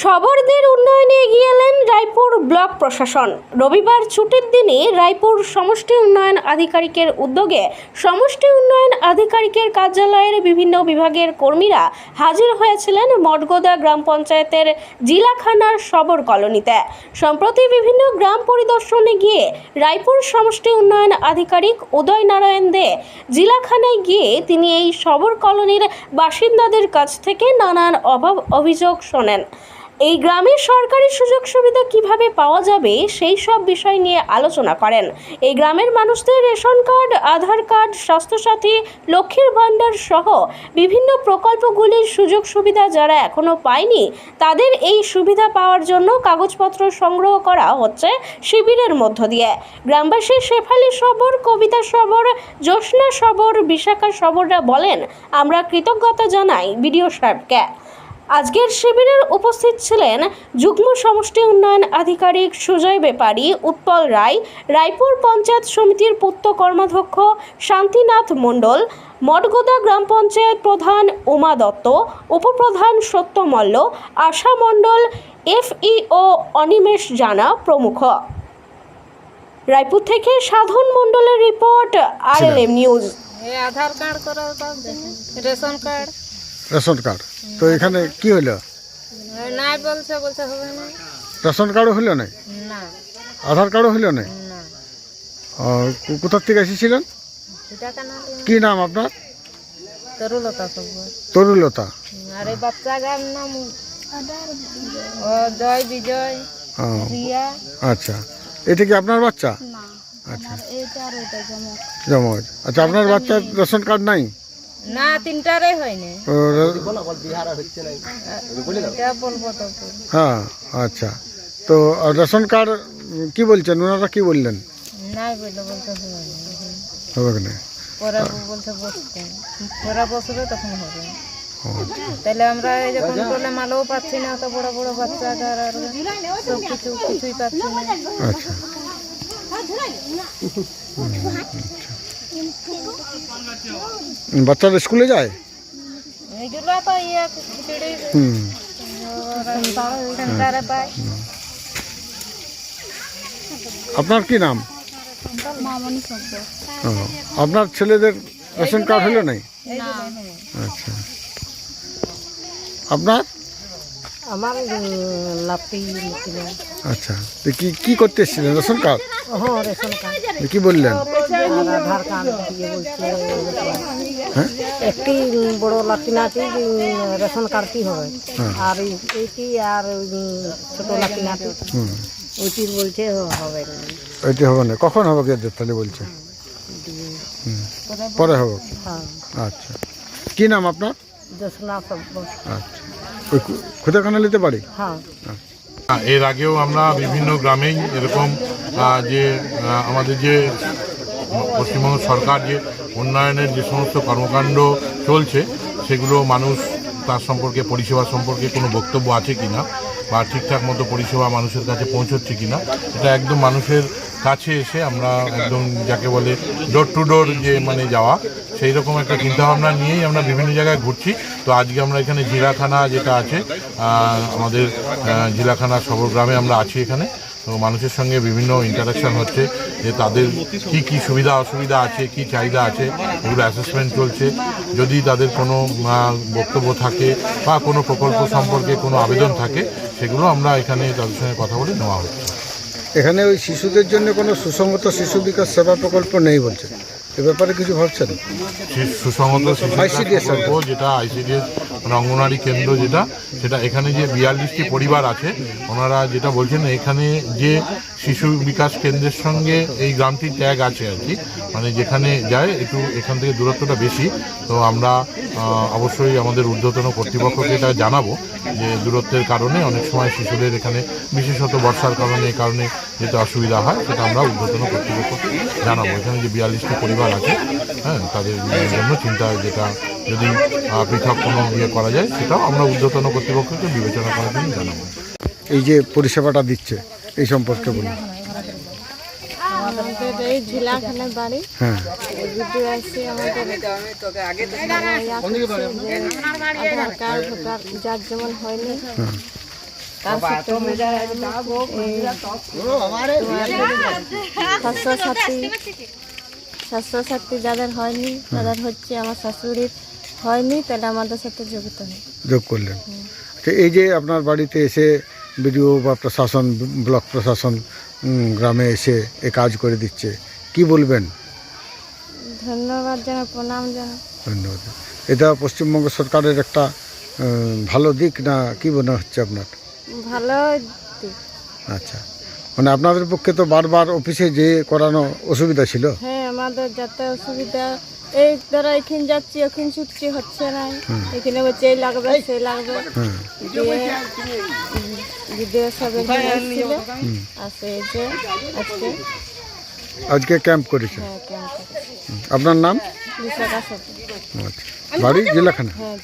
সবরদের উন্নয়নে এগিয়ে এলেন রায়পুর ব্লক প্রশাসন। রবিবার ছুটির দিনে রায়পুর সমষ্টি উন্নয়ন আধিকারিকের উদ্যোগে সমষ্টি উন্নয়ন আধিকারিকের কার্যালয়ের বিভিন্ন বিভাগের কর্মীরা হাজির হয়েছিলেন মঠগোদা গ্রাম পঞ্চায়েতের জিলাখানার সবর কলোনিতে। সম্প্রতি বিভিন্ন গ্রাম পরিদর্শনে গিয়ে রায়পুর সমষ্টি উন্নয়ন আধিকারিক উদয় নারায়ণ দে জিলাখানায় গিয়ে তিনি এই সবর কলোনির বাসিন্দাদের কাছ থেকে নানান অভাব অভিযোগ শোনেন। এই গ্রামের সরকারি সুযোগ সুবিধা কীভাবে পাওয়া যাবে, সেই সব বিষয় নিয়ে আলোচনা করেন। এই গ্রামের মানুষদের ration card, Aadhaar card, Swasthya Sathi, লক্ষ্মীর ভাণ্ডার সহ বিভিন্ন প্রকল্পগুলির সুযোগ সুবিধা যারা এখনও পায়নি, তাদের এই সুবিধা পাওয়ার জন্য কাগজপত্র সংগ্রহ করা হচ্ছে শিবিরের মধ্য দিয়ে। গ্রামবাসী শেফালি সবর, কবিতা সবর, জ্যোৎস্না সবর, বিশাখা সবররা বলেন, আমরা কৃতজ্ঞতা জানাই বিডিও সাহেবকে। আজকের শিবিরের উপস্থিত ছিলেন যুগ্ম সমষ্টি উন্নয়ন আধিকারিক সুজয় ব্যাপারী উৎপল রায় রায়পুর পঞ্চায়েত সমিতির পূর্ত কর্মাধ্যক্ষ শান্তিনাথ মণ্ডল মঠগোদা গ্রাম পঞ্চায়েত প্রধান উমা দত্ত উপপ্রধান সত্য মল্ল আশা মণ্ডল এফইও অনিমেষ জানা প্রমুখ। রায়পুর থেকে সাধন মণ্ডলের রিপোর্ট আরএলএম নিউজ। এই আধার কার্ড করার রেশন কার্ড। Ration card. তো এখানে কি হলো নাই বলছে বলছে হবে না। রেশন কার্ডও হলো না না। আধার কার্ডও হলো না। না কোথার থেকে এসেছিলেন? কি নাম আপনার? তরুলতা তরুলতা। আর এই বাচ্চাটার নাম জয় বিজয় আচ্ছা। এটা কি আপনার বাচ্চা? আচ্ছা। জমজ আচ্ছা আপনার বাচ্চার রেশন কার্ড নাই? না তিনটারে হয়নি। হ্যাঁ আচ্ছা। তো রেশন কার্ড কি বলছেন? ওনারা কি বললেন? হবে না। আচ্ছা। তাহলে আমরা এই যে কন্ট্রোলে মালও পাচ্ছি না তো বড় বড় বাচ্চাটার আর সব কিছু কিছুই পাচ্ছি না। আচ্ছা। হুম, বাচ্চারা স্কুলে যায় এইগুলো তো ইয়ে খিচুড়ি হুম সেন্টারে পাই আপনার কি নাম ও, আপনার ছেলেদের রেশন কার্ড হলো নাই আচ্ছা আপনার আমার লাপি আচ্ছা তো কি কি করতে এসেছিলেন? Ration card? হ্যাঁ রেশন কার্ড। কি বললেন? আধার কার্ড দিয়ে বলছে হ্যাঁ? একটি বড় লাটিন আছে রেশন কার্ড কি হবে। হ্যাঁ। আর এই- এইটি আর ছোট আছে। হুম। ওইটি বলছে হবে ওইটি হবে না। কখন হবে কি তাহলে বলছে? পরে হবে। হ্যাঁ। আচ্ছা। কি নাম আপনার? সব আচ্ছা। ওই খুদাখানা নিতে পারি? হ্যাঁ। হ্যাঁ, এর আগেও আমরা বিভিন্ন গ্রামেই এরকম যে আমাদের যে পশ্চিমবঙ্গ সরকার যে উন্নয়নের যে সমস্ত কর্মকাণ্ড চলছে সেগুলো মানুষ তার সম্পর্কে পরিষেবা সম্পর্কে কোনো বক্তব্য আছে কিনা? বা ঠিকঠাক মতো পরিষেবা মানুষের কাছে পৌঁছচ্ছে কিনা, এটা একদম মানুষের কাছে এসে আমরা একদম যাকে বলে ডোর টু ডোর যে মানে যাওয়া সেই রকম একটা চিন্তাভাবনা নিয়েই আমরা বিভিন্ন জায়গায় ঘুরছি। তো আজকে আমরা এখানে জিলাখানা যেটা আছে আমাদের জিলাখানা সবর গ্রামে আমরা আছি এখানে। তো মানুষের সঙ্গে বিভিন্ন ইন্টারাকশন হচ্ছে যে তাদের কি কি সুবিধা অসুবিধা আছে কি চাহিদা আছে এগুলো অ্যাসেসমেন্ট চলছে। যদি তাদের কোনো বক্তব্য থাকে বা কোনো প্রকল্প সম্পর্কে কোনো আবেদন থাকে সেগুলো আমরা এখানে তাদের সঙ্গে কথা বলে নেওয়া হচ্ছে। এখানে ওই শিশুদের জন্য কোনো সুসংগত শিশু বিকাশ সেবা প্রকল্প নেই বলছে। এ ব্যাপারে কিছু ভাবছেন? সে- সুসংহত শিশু প্রকল্প যেটা আইসিডিএস মানে কেন্দ্র যেটা, সেটা এখানে যে বিয়াল্লিশটি পরিবার আছে, ওনারা যেটা বলছেন, এখানে যে শিশু বিকাশ কেন্দ্রের সঙ্গে এই গ্রামটি ট্যাগ আছে আর কি মানে যেখানে যায়, একটু এখান থেকে দূরত্বটা বেশি। তো আমরা অবশ্যই আমাদের ঊর্ধ্বতন কর্তৃপক্ষকে এটা জানাব যে দূরত্বের কারণে অনেক সময় শিশুদের এখানে বিশেষত বর্ষার কারণে, এই কারণে যেটা অসুবিধা হয়, সেটা আমরা ঊর্ধ্বতন কর্তৃপক্ষকে জানাব। এখানে যে বিয়াল্লিশটি পরিবার আছে হ্যাঁ তাদের জন্য চিন্তা যেটা যদি পৃথক কোনো ইয়ে করা যায় সেটাও আমরা ঊর্ধ্বতন কর্তৃপক্ষকে বিবেচনা করার জন্য জানাব। এই যে পরিষেবাটা দিচ্ছে এই সম্পর্কে বলুন। আমাদের এই ঝিলাখানে বাড়ি। হ্যাঁ। এই ভিডিও আসছে আমাদের করছে যে আধার কার্ড ভোটার যার যেমন হয়নি স্বাস্থ্যসাথী স্বাস্থ্যসাথী যাদের হয়নি তাদের হচ্ছে আমার শাশুড়ির হয়নি তাহলে আমাদের সাথে যোগ করলেন। আচ্ছা এই যে আপনার বাড়িতে এসে বিডিও বা প্রশাসন ব্লক প্রশাসন গ্রামে এসে এ কাজ করে দিচ্ছে কি বলবেন? ধন্যবাদ জানাই প্রণাম জানাই ধন্যবাদ। এটা পশ্চিমবঙ্গ সরকারের একটা ভালো দিক না কি মনে হচ্ছে আপনার? ভালো দিক। আচ্ছা। মানে আপনাদের পক্ষে তো বারবার অফিসে যে করানো অসুবিধা ছিল? হ্যাঁ আমাদের যাতে অসুবিধা এই ধরো এখানে যাচ্ছি ওখানে ছুটছি হচ্ছে না। এখানে বলছে এই লাগবে সেই লাগবে। দিয়ে সব এসেছিল আসে যে আজকে। আজকে ক্যাম্প করেছে? হ্যাঁ। আপনার নাম? আচ্ছা। বাড়ি? জেলাখানা? হ্যাঁ